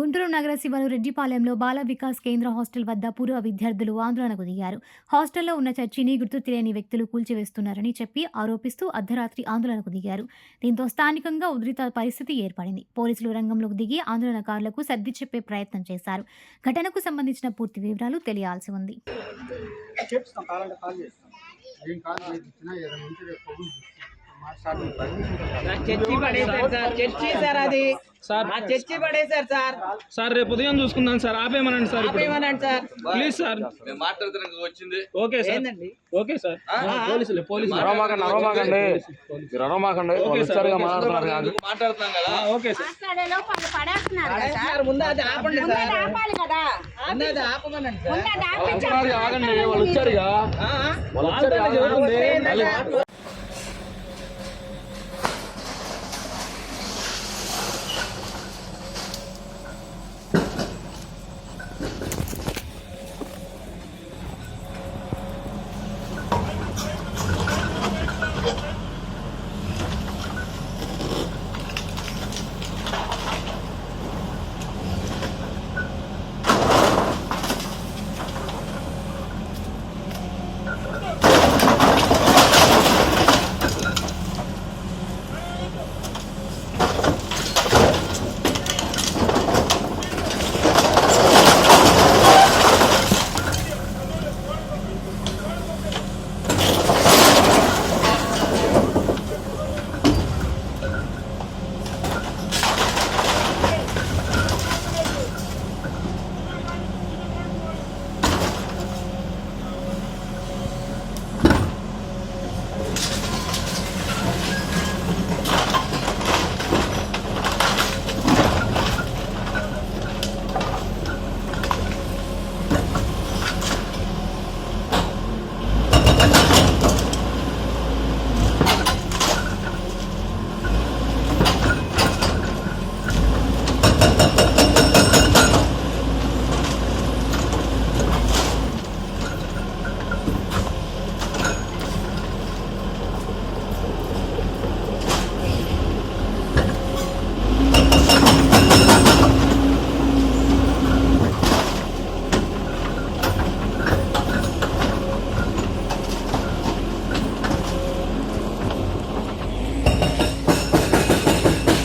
రాయలసీమలో రెడ్డిపాలెంలో బాల వికాస్ కేంద్ర హాస్టల్ వద్ద పూర్వ విద్యార్థులు ఆందోళనకు దిగారు. హాస్టల్లో ఉన్న చర్చిని గుర్తు తెలియని వ్యక్తులు కూల్చివేస్తున్నారని చెప్పి ఆరోపిస్తూ అర్ధరాత్రి ఆందోళనకు దిగారు. దీంతో స్థానికంగా ఉద్రిత పరిస్థితి ఏర్పడింది. పోలీసులు రంగంలోకి దిగి ఆందోళనకారులకు సర్ది చెప్పే ప్రయత్నం చేశారు. ఘటనకు సంబంధించిన పూర్తి వివరాలు తెలియాల్సి ఉంది. చర్చి సార్ అది. సార్ చర్చి పడేశారు సార్. సార్ రేపు ఉదయం చూసుకుందాం సార్. ఆపేయమనండి సార్ ఇప్పుడు. ఆపేయమనండి సార్. Please sir. మేము మాట్లాడుతున్నాం వచ్చింది. Okay sir. ఏందండి? Okay sir. పోలీసులే పోలీసులు. అరవమాకండి అరవమాకండి మీరు అరవమాకండి వాళ్ళు వచ్చారుగా మాట్లాడుతున్నారు కాదు మాట్లాడుతున్నాం కదా. Okay sir. ముందు అది ఆపండి సార్. ఆపాలి కదా. ఆపమనండి ఆగండి. వాళ్ళు వచ్చారుగా ఆ, ఆ. వాళ్ళు వచ్చారు